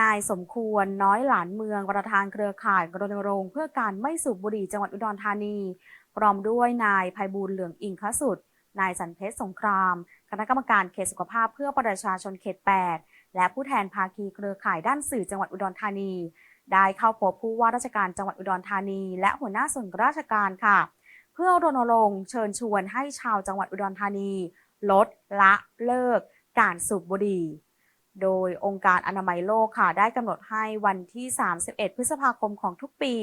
นายสมควรน้อยหลานเมืองประธานเครือข่ายรณรงค์เพื่อการไม่สูบบุหรี่จังหวัดอุดรธานี พร้อมด้วยนายภัยบูลเหลืองอิงคสุด นายสันเพชรสงคราม คณะกรรมการเขตสุขภาพเพื่อประชาชนเขต 8 และผู้แทนภาคีเครือข่ายด้านสื่อจังหวัดอุดรธานี ได้เข้าพบผู้ว่าราชการจังหวัดอุดรธานี และหัวหน้าส่วนราชการค่ะ เพื่อรณรงค์เชิญชวนให้ชาวจังหวัดอุดรธานี ลดละเลิก การสูบบุหรี่ โดยองค์การอนามัยโลกค่ะ ได้กำหนดให้วันที่ 31 พฤษภาคมของทุกปี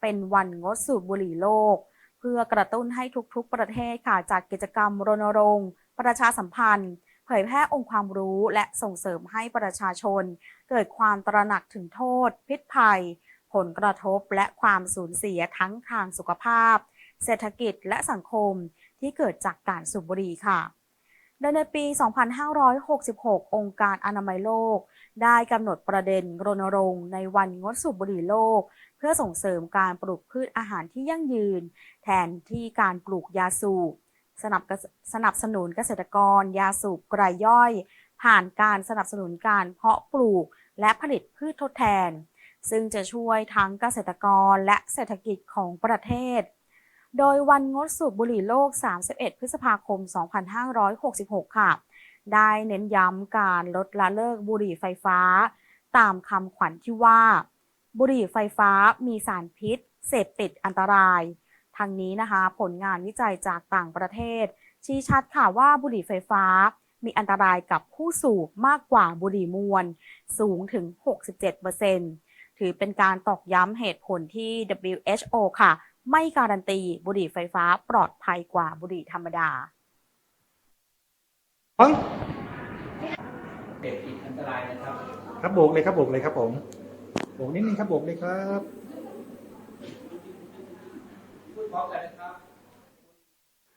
เป็นวันงดสูบบุหรี่โลก เพื่อกระตุ้นให้ทุกๆ ประเทศค่ะจากกิจกรรมรณรงค์ ประชาสัมพันธ์ เผยแพร่องค์ความรู้และส่งเสริมให้ประชาชน เกิดความตระหนักถึงโทษ พิษภัย ผลกระทบและความสูญเสียทั้งทางสุขภาพ เศรษฐกิจและสังคมที่เกิดจากการสูบบุหรี่ค่ะ โดยในปี 2566 องค์การอนามัยโลก ได้กำหนดประเด็นรณรงค์ในวันงดสูบบุหรี่โลก เพื่อส่งเสริมการปลูกพืชอาหารที่ยั่งยืน แทนที่การปลูกยาสูบสนับสนับสนุนเกษตรกร ยาสูบรายย่อย ผ่านการสนับสนุนการเพาะปลูกและผลิตพืชทดแทน ซึ่งจะช่วยทั้งเกษตรกรและเศรษฐกิจของประเทศ โดยวันงดสูบบุหรี่โลก 31 พฤษภาคม 2566 ค่ะ ได้เน้นย้ำการลดละเลิกบุหรี่ไฟฟ้า ตามคำขวัญที่ว่า บุหรี่ไฟฟ้ามีสารพิษ เสพติดอันตราย ทางนี้นะคะผลงานวิจัยจากต่างประเทศ ชี้ชัดค่ะว่าบุหรี่ไฟฟ้ามีอันตรายกับผู้สูบมากกว่าบุหรี่มวล สูงถึง 67%ถือเป็นการตอกย้ำเหตุผลที่ WHO ค่ะ ไม่การันตี บุหรี่ไฟฟ้าปลอดภัยกว่าบุหรี่ธรรมดาสองเสพติดอันตรายนะครับ ครับโบกเลยครับโบกเลยครับผมโบกนิดนึงครับโบกเลยครับพูดพร้อมกันนะครับ